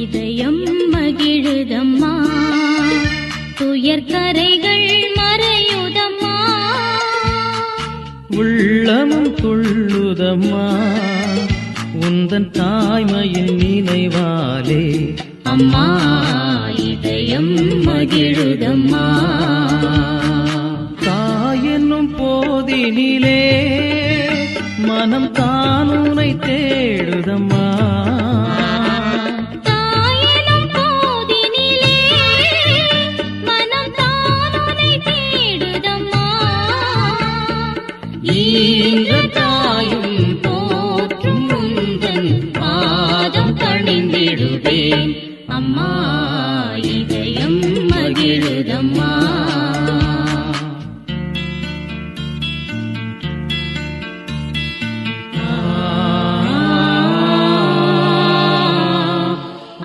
இதயம் மகிழுதம்மா. துயர்கரைகள் மறையுதம்மா. உள்ளமும் துள்ளுதம்மா. உந்தன் தாய்மையின் நினைவாலே. அம்மா இதயம் மகிழுதம்மா. தாயென்னும் போதினிலே மனம் ஈன்ற தாயும் போற்றும் உந்தன் பாதம் பணிந்திடுவேன் அம்மா இதயம் மகிழுதம்மா.